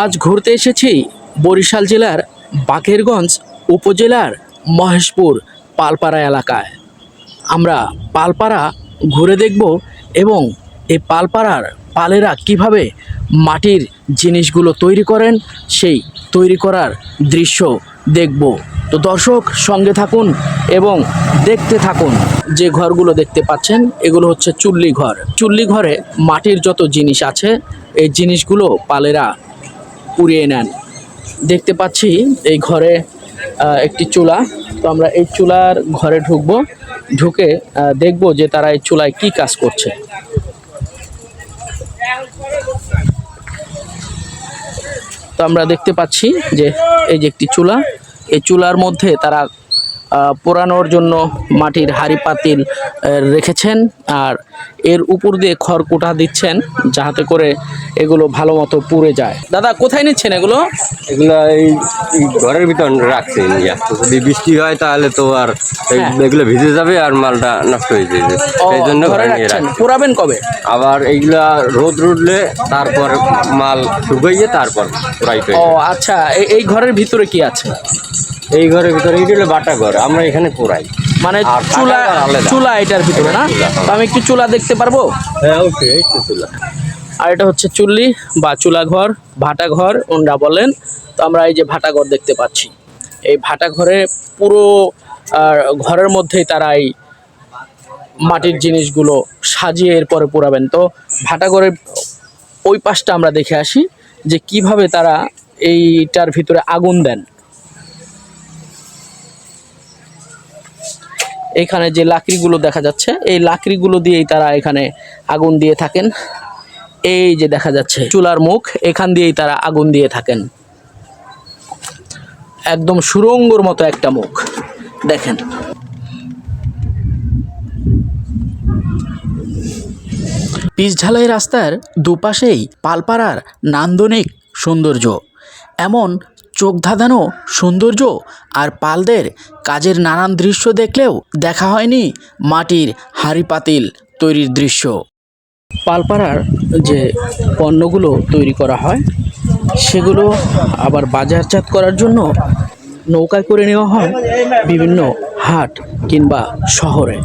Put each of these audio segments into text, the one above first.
আজ ঘুরতে এসেছি বরিশাল জেলার বাকেরগঞ্জ উপজেলার মহেশপুর পালপাড়া এলাকায়। আমরা পালপাড়া ঘুরে দেখব এবং এই পালপাড়ার পালেরা কীভাবে মাটির জিনিসগুলো তৈরি করেন, সেই তৈরি করার দৃশ্য দেখব। তো দর্শক, সঙ্গে থাকুন এবং দেখতে থাকুন। যে ঘরগুলো দেখতে পাচ্ছেন, এগুলো হচ্ছে চুল্লি ঘর চুল্লি ঘরে মাটির যত জিনিস আছে, এই জিনিসগুলো পালেরা পুড়িয়ে নেন। দেখতে পাচ্ছি এই ঘরে একটি চুলা। তো আমরা এই চুলার ঘরে ঢুকব। ঢুকে দেখব যে তারা এই চুলায় কি কাজ করছে। তো আমরা দেখতে পাচ্ছি যে এই যে একটি চুলা, এই চুলার মধ্যে তারা পোড়ানোর জন্য মাটির হাঁড়ি পাতিল রেখেছেন আর এর উপর দিয়ে খড়কুটা দিচ্ছেন যাহাতে করে এগুলো ভালো মতো পুড়ে যায়। দাদা কোথায় নিচ্ছেন এগুলো? এগুলা এই ঘরের ভিতর রাখছে নিয়ে। যদি বৃষ্টি হয় তাহলে তো আর হ্যাঁ। এগুলো ভিজে যাবে আর মালটা নষ্ট হয়ে যাবে। সেই জন্য ঘরে রাখছেন? কবে? আবার এইগুলা রোদ রুটলে তারপর মাল শুকাইয়ে তারপর ও আচ্ছা এই- এই ঘরের ভিতরে কি আছে? এই ঘরের ভিতরে এইটা হলো বাটা ঘর আমরা এখানে পোড়াই মানে চুলা চুলা এটার ভিতরে না? হ্যাঁ। তো আমি একটু চুলা দেখতে পারব? হ্যাঁ ওকে তো চুলা। আর এটা হচ্ছে চুল্লি বা চুলা ঘর ভাটা ঘর ওনরা বলেন। তো আমরা এই যে ভাটা ঘর দেখতে পাচ্ছি। এই ভাটা ঘরে পুরো ঘরের মধ্যেই তারা এই মাটির জিনিসগুলো সাজিয়ে এরপরে পোড়াবেন। তো ভাটা ঘরের ওই পাশটা আমরা দেখে আসি যে কীভাবে তারা এইটার ভিতরে আগুন দেন। এখানে যে লাকড়িগুলো দেখা যাচ্ছে, এই লাকড়িগুলো দিয়েই তারা এখানে আগুন দিয়ে থাকেন। এই যে দেখা যাচ্ছে, চুলার মুখ, এখান দিয়েই তারা আগুন দিয়ে থাকেন। একদম সুরঙ্গর মতো একটা মুখ, দেখেন। পিচঢালাই রাস্তার দুপাশেই পালপাড়ার নান্দনিক সৌন্দর্য। এমন চোখ ধাঁধানো সৌন্দর্য আর পালদের কাজের নানান দৃশ্য দেখলেও দেখা হয়নি মাটির হাঁড়ি পাতিল তৈরির দৃশ্য। পালপাড়ার যে পণ্যগুলো তৈরি করা হয়, সেগুলো আবার বাজারজাত করার জন্য নৌকায় করে নেওয়া হয় বিভিন্ন হাট কিংবা শহরে।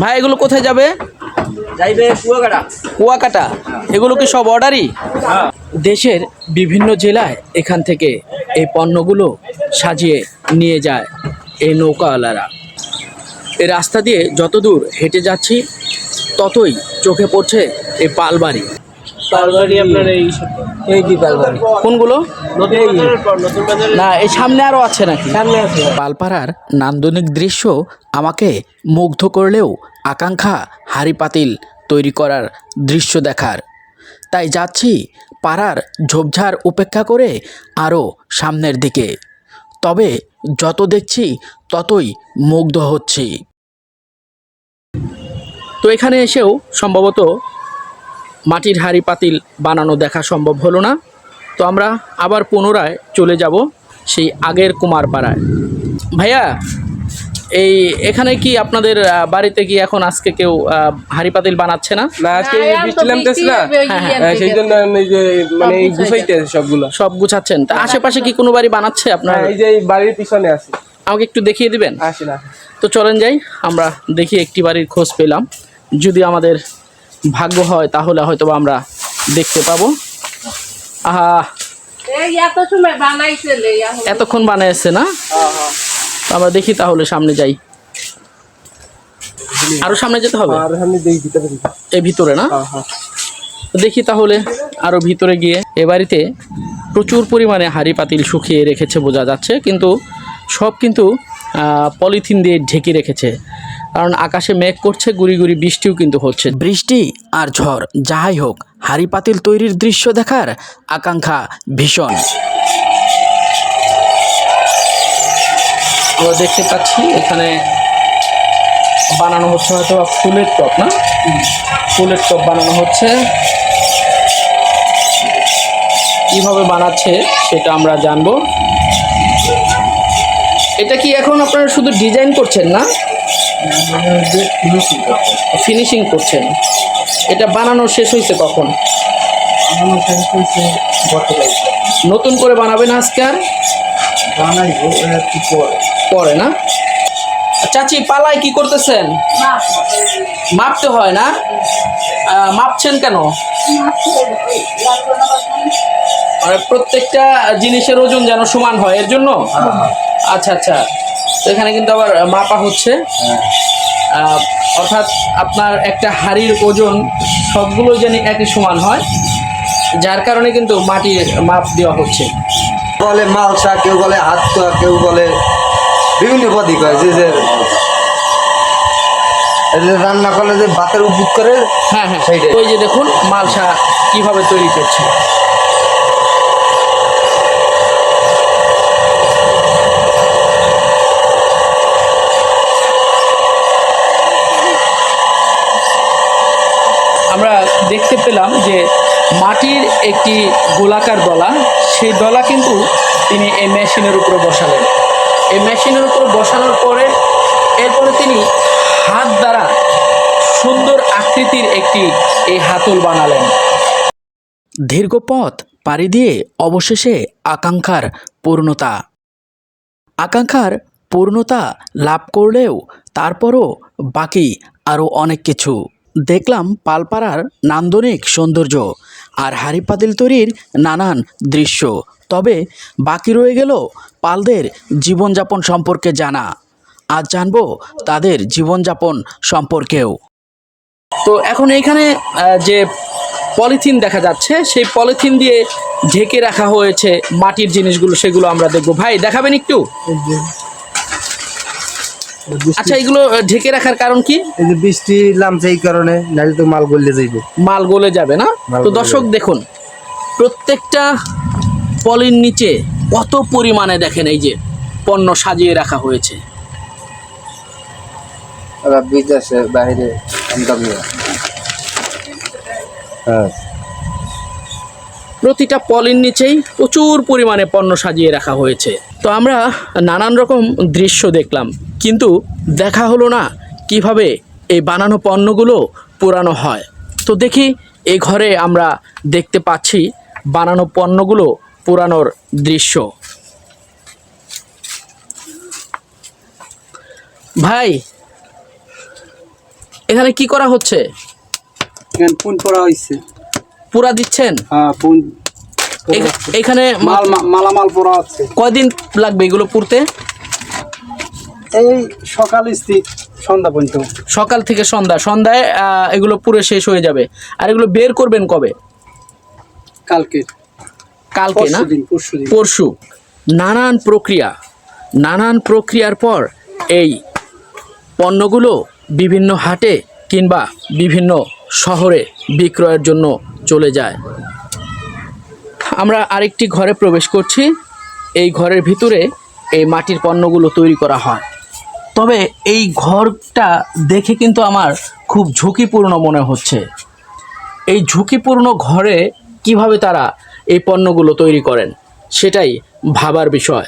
ভাই এগুলো কোথায় যাবে? যাইবে কুয়াকাটা। কুয়াকাটা? এগুলো কি সব অর্ডারই? দেশের বিভিন্ন জেলায় এখান থেকে এই পণ্যগুলো সাজিয়ে নিয়ে যায় এই নৌকাওয়ালারা। এই রাস্তা দিয়ে যত দূর হেঁটে যাচ্ছি ততই চোখে পড়ছে এই পালবাড়ি। পালবাড়ি আপনার এই এই পালবাড়ি? কোনগুলো? না এই সামনে আরও আছে নাকি? সামনে আছে। পালপাড়ার নান্দনিক দৃশ্য আমাকে মুগ্ধ করলেও আকাঙ্ক্ষা হাড়ি পাতিল তৈরি করার দৃশ্য দেখার। তাই যাচ্ছি পাড়ার ঝোপঝাড় উপেক্ষা করে আরও সামনের দিকে। তবে যত দেখছি ততই মুগ্ধ হচ্ছি। তো এখানে এসেও সম্ভবত মাটির হাঁড়ি পাতিল বানানো দেখা সম্ভব হলো না। তো আমরা আবার পুনরায় চলে যাব সেই আগের কুমারপাড়ায়। ভাইয়া এই এখানে কি আপনাদের বাড়িতে কি এখন আজকে কেউ হাঁড়ি পাতিল বানাচ্ছে না? না আজকে হ্যাঁ, না? হ্যাঁ, সেই জন্য যে মানে গুছাইতে সবগুলো। সব গুছাচ্ছেন। তা আশেপাশে কি কোনো বাড়ি বানাচ্ছে আপনার? হ্যাঁ এই যে বাড়ির পিছনে আছে। আমাকে একটু দেখিয়ে দিবেন? তো চলেন যাই আমরা দেখি একটি বাড়ির খোঁজ পেলাম। যদি আমাদের ভাগ্য হয় তাহলে হয়তো বা আমরা দেখতে পাবো। আহা এই এত বানাইছে এতক্ষণ বানিয়েছে না? আমরা দেখি তাহলে সামনে যাই। আরও সামনে যেতে হবে? এই ভিতরে না? হ্যাঁ হ্যাঁ। দেখি তাহলে আরও ভিতরে গিয়ে। এ বাড়িতে প্রচুর পরিমাণে হাড়ি পাতিল শুকিয়ে রেখেছে বোঝা যাচ্ছে। কিন্তু সব কিন্তু আহ, পলিথিন দিয়ে ঢেকে রেখেছে। কারণ আকাশে মেঘ করছে গুড়ি গুড়ি বৃষ্টিও কিন্তু হচ্ছে। বৃষ্টি আর ঝড় যাহাই হোক হাঁড়ি পাতিল তৈরির দৃশ্য দেখার আকাঙ্ক্ষা ভীষণ। আমরা দেখতে পাচ্ছি এখানে বানানো হচ্ছে হয়তো ফুলের টপ না? ফুলের টপ বানানো হচ্ছে। কীভাবে বানাচ্ছে সেটা আমরা জানব। এটা কি এখন আপনারা শুধু ডিজাইন করছেন না? ফিনিশিং করছেন। এটা বানানো শেষ হয়েছে কখন? নতুন করে বানাবেন আজকে আর? পরে পরে না চাচি, পালায় কি করতেছেন? মাপতে হয় না? মাপছেন কেন? প্রত্যেকটা জিনিসের ওজন যেন সমান হয় এর জন্য? আচ্ছা আচ্ছা। তো এখানে কিন্তু আবার মাপা হচ্ছে। অর্থাৎ আপনার একটা হাড়ির ওজন সবগুলো যেন একই সমান হয় যার কারণে কিন্তু মাটির মাপ দেওয়া হচ্ছে। বলে মালসা কেউ বলে হাতটা কেউ বলে বিভিন্ন পদি কয় যে যে যে রান্না করলে যে ভাতের উপর করে হ্যাঁ হ্যাঁ। ওই যে দেখুন মালসা কীভাবে তৈরি করছে আমরা দেখতে পেলাম যে মাটির একটি গোলাকার দলা সেই দলা কিন্তু তিনি এই মেশিনের উপরে বসালেন। এই মেশিনের উপরে বসানোর পরে এরপরে তিনি হাত দ্বারা সুন্দর আকৃতির একটি এই হাতল বানালেন। দীর্ঘ পথ পাড়ি দিয়ে অবশেষে আকাঙ্ক্ষার পূর্ণতা। আকাঙ্ক্ষার পূর্ণতা লাভ করলেও তারপরও বাকি আরও অনেক কিছু। দেখলাম পালপাড়ার নান্দনিক সৌন্দর্য আর হাড়ি পাতিল তৈরির নানান দৃশ্য। তবে বাকি রয়ে গেল পালদের জীবনযাপন সম্পর্কে জানা। আজ জানব তাদের জীবনযাপন সম্পর্কেও। তো এখন এইখানে যে পলিথিন দেখা যাচ্ছে, সেই পলিথিন দিয়ে ঢেকে রাখা হয়েছে মাটির জিনিসগুলো, সেগুলো আমরা দেখব। ভাই, দেখাবেন একটু? আচ্ছা এগুলো ঢেকে রাখার কারণ কি? এই যে বৃষ্টি নামছে এই কারণে নাহলে তো মাল গলে যাইবে। মাল গলে যাবে না? তো দর্শক দেখুন প্রত্যেকটা পলির নিচে কত পরিমাণে দেখেন এই যে পণ্য সাজিয়ে রাখা হয়েছে। বিদেশে বাইরে আমদানি হ্যাঁ। প্রতিটা পলির নিচেই প্রচুর পরিমাণে পণ্য সাজিয়ে রাখা হয়েছে। তো আমরা নানান রকম দৃশ্য দেখলাম, কিন্তু দেখা হলো না কীভাবে এই বানানো পণ্যগুলো পুরানো হয়। তো দেখি এই ঘরে আমরা দেখতে পাচ্ছি বানানো পণ্যগুলো পুরানোর দৃশ্য। ভাই, এখানে কি করা হচ্ছে? পুরা দিচ্ছেন? হ্যাঁ এখানে মাল মালামাল পড়া আছে। কয়দিন লাগবে এগুলো পুরতে এই সকাল স্থিত সন্ধ্যা পর্যন্ত। সকাল থেকে সন্ধ্যা। সন্ধ্যায় এগুলো পুরো শেষ হয়ে যাবে। আর এগুলো বের করবেন কবে? কালকে। কালকে না? পরশু। নানান প্রক্রিয়া। নানান প্রক্রিয়ার পর এই পণ্যগুলো বিভিন্ন হাটে কিংবা বিভিন্ন শহরে বিক্রয়ের জন্য চলে যায়। আমরা আরেকটি ঘরে প্রবেশ করছি। এই ঘরের ভিতরে এই মাটির পণ্যগুলো তৈরি করা হয়। তবে এই ঘরটা দেখে কিন্তু আমার খুব ঝুঁকিপূর্ণ মনে হচ্ছে। এই ঝুঁকিপূর্ণ ঘরে কীভাবে তারা এই পণ্যগুলো তৈরি করেন, সেটাই ভাবার বিষয়।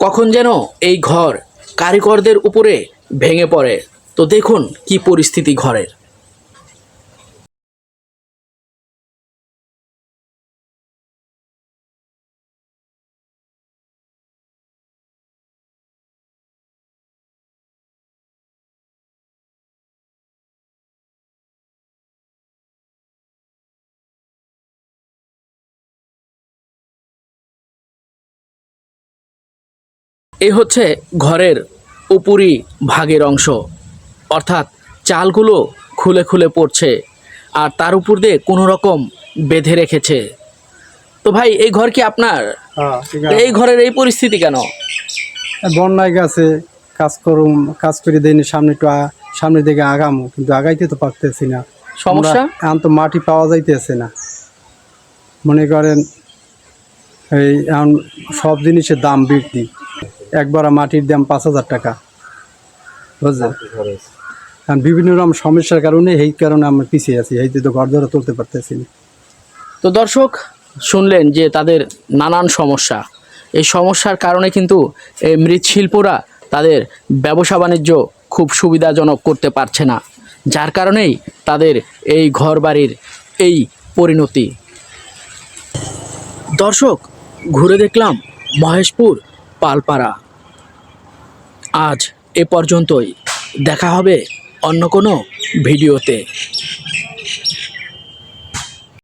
কখন যেন এই ঘর কারিগরদের উপরে ভেঙে পড়ে। তো দেখুন কি পরিস্থিতি ঘরের। এই হচ্ছে ঘরের উপরি ভাগের অংশ। অর্থাৎ চালগুলো খুলে খুলে পড়ছে আর তার উপর দিয়ে কোনো রকম বেঁধে রেখেছে। তো ভাই এই ঘর কি আপনার? হ্যাঁ এই ঘরের এই পরিস্থিতি কেন? বন্যায় গেছে কাজ করুম কাজ করে দেয়নি সামনে একটু সামনের দিকে আগামো কিন্তু আগাইতে তো পারতেছি না। সমস্যা? এখন তো মাটি পাওয়া যাইতেছে না। মনে করেন এই এখন সব জিনিসের দাম বৃদ্ধি। একবার মাটির দাম পাঁচ হাজার টাকা। বুঝলেন কারণ বিভিন্ন রকম সমস্যার কারণে এই কারণে আমরা পিছিয়ে আছি এই তো ঘর ধরে তুলতে পারতেছি না। তো দর্শক শুনলেন যে তাদের নানান সমস্যা। এই সমস্যার কারণে কিন্তু এই মৃৎশিল্পরা তাদের ব্যবসা বাণিজ্য খুব সুবিধাজনক করতে পারছে না যার কারণেই তাদের এই ঘরবাড়ির এই পরিণতি। দর্শক ঘুরে দেখলাম মহেশপুর পালপাড়া। আজ এ পর্যন্তই। দেখা হবে অন্য কোনো ভিডিওতে।